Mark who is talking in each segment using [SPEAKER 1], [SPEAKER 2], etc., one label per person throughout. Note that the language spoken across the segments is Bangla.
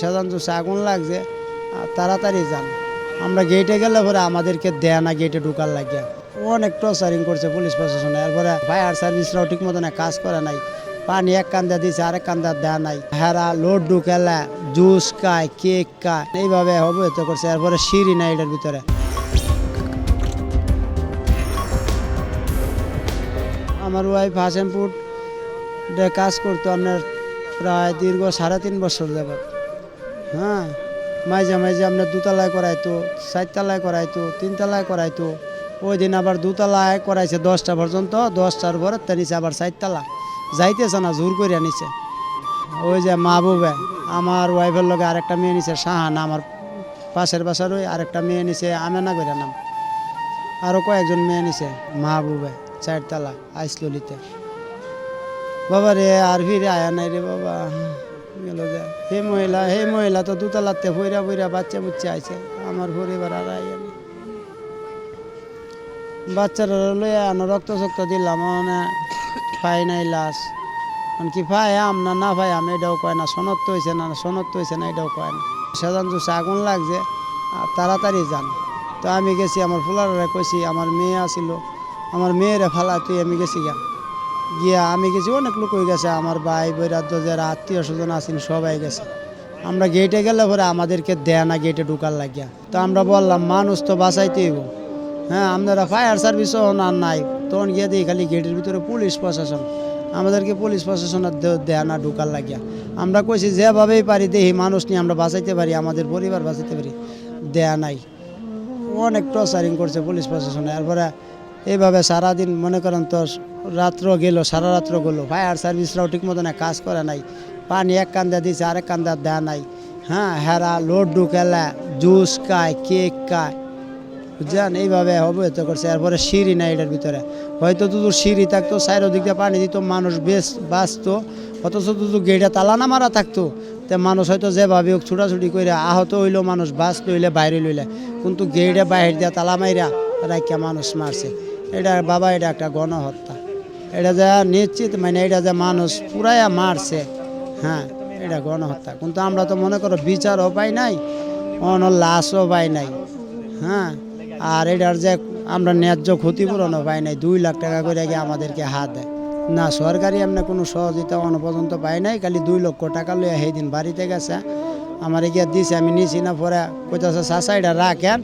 [SPEAKER 1] সাধারণ জুসে আগুন লাগছে তাড়াতাড়ি যান। আমরা গেটে গেলে পরে আমাদেরকে দেয় না গেটে ঢুকার লাগে অনেক টর্চারিং করছে পুলিশ প্রশাসনে, এরপরে ফায়ার সার্ভিসরাও ঠিক মতন কাজ করে নাই। পানি এক কান্দা দিছে, আরেক কান্দা দেয়া নাই। হেরা লোড ঢুকেলা জুস খায়, কেক খায়, এইভাবে অবহিত করছে, এরপরে সিঁড়ি নাই এটার ভিতরে। আমার ওয়াইফ হাসেমপুর কাজ করতো, আপনার প্রায় দীর্ঘ সাড়ে তিন বছর যাবত হ্যাঁ মাঝে মাঝে আপনার দুতলায় করাইতো, চারতলায় করাইতো, তিনতলায় করাইতো। ওই দিন আবার দুতলায় করাইছে দশটা পর্যন্ত, দশটার পরে তা আবার চারতলা। যাইতেছে না, জোর করে নিছে। ওই যে মাহবুবে, আমার ওয়াইফের লগে আরেকটা মেয়ে নিছে, শাহানা, আমার পাশের বাসার ওই আরেকটা মেয়ে নিছে, আমেনা করে নাম। আরও কয়েকজন মেয়ে নিছে, মাহবুবে, চারতলা, আইসললিতে। বাবা রে আর ফিরে আয়া নাই রে বাবা। হে মহিলা হে মহিলা, তো দুতলাতে ফইরা ফইরা বাচ্চা বুচ্চা আইছে, আমার পরিবার আর আইয়া নাই বাচ্চারা লইয়া আনো রক্ত শক্ত দিলাম পাই নাই লাশ। কি পাই আম না পাই আম, এটাও কয় না সনত্ব হয়েছে না সনত্ব হয়েছে না, এটাও কয় না। সেজন জুসে আগুন লাগছে তাড়াতাড়ি যান। তো আমি গেছি, আমার ফুলারে কইছি, আমার মেয়ে আসিল, আমার মেয়েরে ফালা তুই আমি গেছি গা। গিয়া আমি গেছি, অনেক লোক হয়ে গেছে, আমার ভাই বৈরাদ্য যারা আত্মীয় স্বজন আছেন, সবাই গেছে। আমরা গেটে গেলে পরে আমাদেরকে দেয় না গেটে ঢুকার লাগিয়া। তো আমরা বললাম, মানুষ তো বাঁচাইতেই। হ্যাঁ আপনারা ফায়ার সার্ভিসও না নাই, তখন গিয়ে দিই খালি গেটের ভিতরে পুলিশ প্রশাসন। আমাদেরকে পুলিশ প্রশাসন আর দে- দেয় না ঢুকার লাগিয়া। আমরা কইছি, যেভাবেই পারি দেখি মানুষ নিয়ে আমরা বাঁচাইতে পারি, আমাদের পরিবার বাঁচাইতে পারি। দেয়া নাই। অনেক টর্চারিং করছে পুলিশ প্রশাসনে। এরপরে এইভাবে সারাদিন মনে করেন তো রাত্র গেল, সারা রাত্র গেল। ফায়ার সার্ভিসরাও ঠিক মতন কাজ করে নাই। পানি এক কান্দা দিছে, আরেক কান্দা দেয়া নাই। হ্যাঁ হেরা লোড ঢুকেলা জুস খায়, কেক খায়। বুঝছেন? এইভাবে অবহিত করছে। এরপরে সিঁড়ি নাই এটার ভিতরে। হয়তো তো সিঁড়ি থাকতো সাইড দিক দিয়ে পানি দিত, মানুষ বেশ বাঁচতো। অথচ তো গেটে তালা না মারা থাকতো। তে মানুষ হয়তো যেভাবে হোক ছুটাছুটি করে আহত হইল মানুষ বাঁচ লইলে বাইরে লইলে। কিন্তু গেটে বাইরে দিয়া তালা মাইরা রাখিয়া মানুষ মারছে। এটা বাবা, এটা একটা গণহত্যা। এটা যে নিশ্চিত মানে এটা যে মানুষ পুরাইয়া মারছে হ্যাঁ এটা গণহত্যা। কিন্তু আমরা তো মনে করো বিচারও পাই নাই অন লাশও পাই নাই হ্যাঁ আর এটার যে আমরা ন্যায্য ক্ষতিপূরণও পাই নাই, দুই লাখ টাকা করে গিয়ে আমাদেরকে হাত দেয়। না, সরকারি আমরা কোনো সহযোগিতা অন পর্যন্ত পাই নাই, খালি দুই লক্ষ টাকা লইয়া সেই দিন বাড়িতে গেছে আমার এগিয়ে দিছে, আমি নিছি না, পরে কইতাছে চাষা রাখেন।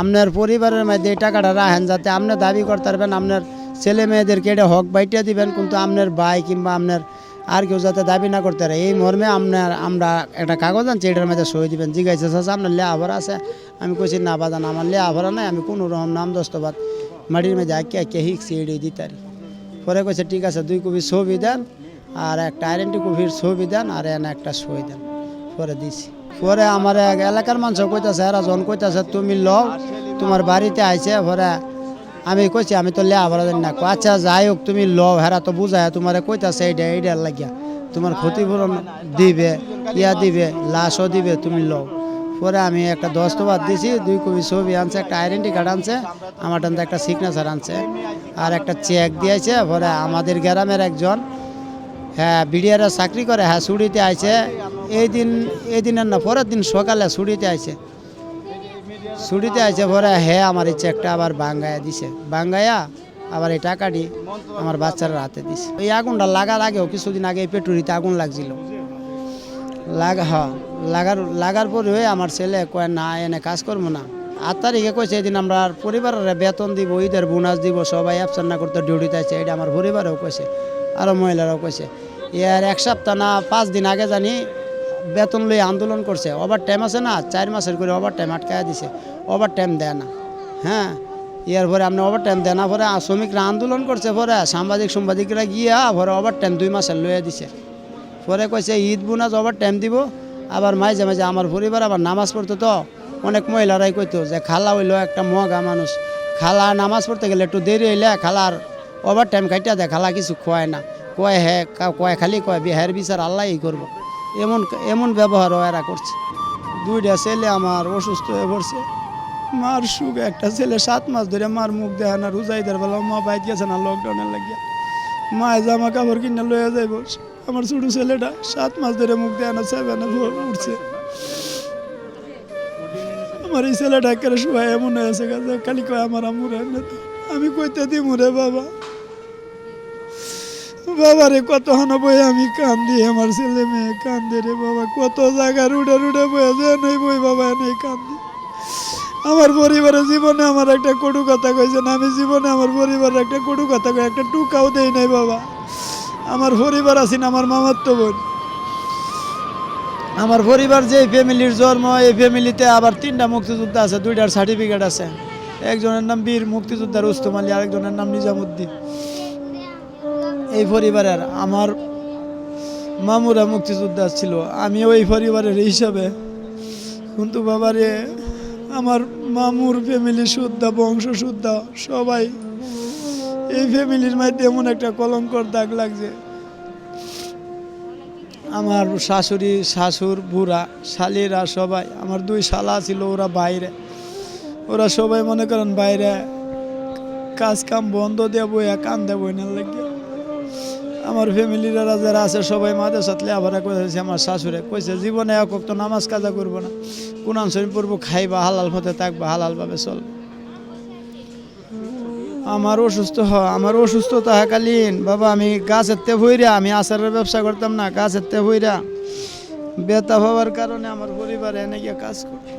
[SPEAKER 1] আপনার পরিবারের মধ্যে এই টাকাটা রাখেন যাতে আপনি দাবি করতে পারবেন, আপনার ছেলে মেয়েদেরকে এটা হক বাইটিয়া দিবেন, কিন্তু আপনার ভাই কিংবা আপনার আর কেউ যাতে দাবি না করতে পারে। এই মর্মে আপনার, আমরা একটা কাগজ আনছি, এটার মধ্যে সই দিবেন। জিজ্ঞাসা চাষা আপনার লে আভরা আছে? আমি কইছি, না বাদান আমার লে আভরা নাই, আমি কোনো রকম নাম দস্তবাদ মাটির মধ্যে আঁকে আঁকে হিকছি এড়িয়ে দিতারি পরে। কইছে, ঠিক আছে, দুই কপি ছবি দেন, আর একটা আইডেন্টি কপির ছবি দেন, আর এনে একটা সই দেন। পরে দিছি। পরে আমার এলাকার মানুষ কইতাছে, এরা যখন কইতাছে, তুমি লও, তোমার বাড়িতে আইছে, পরে আমি কইছি, আমি তো লেয়া ভরা জানি না। আচ্ছা যাই হোক, তুমি লও, হেরা তো বুঝায়, তোমার কইতাছে এইটা এইটার লাগিয়া। তোমার ক্ষতিপূরণ দিবে, ইয়া দিবে, লাশও দিবে, তুমি লও। পরে আমি একটা দস্তবাদ দিছি, দুই কপি ছবি আনছে, একটা আইডেন্টি কার্ড আনছে, আমার টানতে একটা সিগনেচার আনছে, আর একটা চেক দিয়েছে, পরে আমাদের গ্রামের একজন হ্যাঁ বিডিআর চাকরি করে হ্যাঁ ছুটিতে আইছে। এই দিন, এই দিনের না, পরের দিন সকালে ছুটিতে আইছে। ছুটিতে আইছে পরে, হে, আমার এই চেকটা আবার বাঙ্গায়া দিছে। বাঙ্গায়া আবার এই টাকাটি আমার বাচ্চার হাতে দিছে। এই আগুনটা লাগার আগেও কিছুদিন আগে এই পেটুরিতে আগুন লাগছিল। লাগা হ্যাঁ লাগার লাগার পরে হয়ে আমার ছেলে কয়, না, এনে কাজ করব না। আট তারিখে কইছে, এদিন আমরা পরিবারের বেতন দিব, ঈদের বোনাস দিব, সবাই অ্যাবসেন্ট করতে ডিউটিতে আছে এটা আমার পরিবারেও কইছে। আরও মহিলারাও কইছে। এর এক সপ্তাহ না, পাঁচ দিন আগে জানি বেতন লই আন্দোলন করছে। ওভার টাইম আছে না, চার মাসের করে ওভার টাইম আটকায় দিছে। ওভার টাইম দেয় না। হ্যাঁ ইয়ার পরে আপনি ওভার টাইম দেয় না, পরে শ্রমিকরা আন্দোলন করছে পরে, সাংবাদিক সাংবাদিকরা গিয়া পরে ওভার টাইম দুই মাসের লইয়া দিছে। পরে কইছে, ঈদ বোনাস আবার টাইম দিব, আবার মাঝে মাঝে আমার পরিবার আবার নামাজ পড়তো তো। অনেক মহিলারাই কইতো যে, খালা হইল একটা মগা মানুষ। খালা নামাজ পড়তে গেলে একটু দেরি হইলে খালার ওভার টাইম কাটিয়া দেয় খালা কিছু খোয়ায় না। কয় হে, কা- কয় খালি কয় বিহার বিচার আল্লাহই করব। এমন এমন ব্যবহারও এরা করছে। দুইটা ছেলে আমার অসুস্থ হয়ে পড়ছে। মার সুখ, একটা ছেলে সাত মাস ধরে মার মুখ দেয় না, রোজাইদের বেলা মা বাইক গেছে না লকডাউনের লাগিয়া। মায়ে জামা কাপড় কিনে লয়ে যাইব। আমার ছোট ছেলেটা সাত মাস ধরে মুখ দেয় না সেভেনে উঠছে।
[SPEAKER 2] আমার এই ছেলে ডাক্তার সবাই এমন হয়েছে খালি কয়, আমার আমুর আমি কইতে দিই মুরে বাবা। বাবারে কত হানা বই আমি কান্দি, আমার ছেলে মেয়ে কান্দে রে বাবা, কত জায়গা রুডে রুডে বয়ে নই বই বাবা নেই কান্দি। আমার পরিবারের জীবনে আমার একটা কটু কথা কইছেন আমি জীবনে আমার পরিবারের একটা কটু কথা কই, একটা টুকাও দেই নাই বাবা। আমার পরিবার আছেন আমার মামার তো বোন।
[SPEAKER 1] আমার পরিবার যে ফ্যামিলির জন্ম, এই ফ্যামিলিতে আবার তিনটা মুক্তিযোদ্ধা আছে, দুইটার সার্টিফিকেট আছে। একজনের নাম বীর মুক্তিযোদ্ধা রুস্তম আলী আরেকজনের নাম নিজামুদ্দিন। এই পরিবারের আমার মামুরা মুক্তিযোদ্ধা ছিল। আমি ওই পরিবারের হিসাবে। কিন্তু বাবারে, আমার মামুর ফ্যামিলি শুদ্ধা, বংশ শুদ্ধা, সবাই এই ফ্যামিলির মধ্যে এমন একটা কলঙ্কর দাগ লাগছে। আমার শাশুড়ি, শাশুর বুড়া, শালিরা সবাই, আমার দুই শালা ছিল, ওরা বাইরে। ওরা সবাই মনে করেন বাইরে কাজ কাম বন্ধ দেবো বইয়া কান দেবো না লাগে আমার ফ্যামিলির যারা আছে, সবাই মাঝে সাথে আবার কইছে আমার শাশুড়ে কইছে, জীবনে একক তো নামাজ কাজা করব না। কোরআন শরীফ পড়ব, খাইবা, হালাল মতে থাকবা হালাল ভাবে চলবে। আমার অসুস্থ হ, আমার অসুস্থ থাকাকালীন বাবা, আমি গাছের তে ভইরা, আমি আচারের ব্যবসা করতাম না গাছের তে ভইরা। বেতা হওয়ার কারণে আমার পরিবারে এনে গিয়ে কাজ করতাম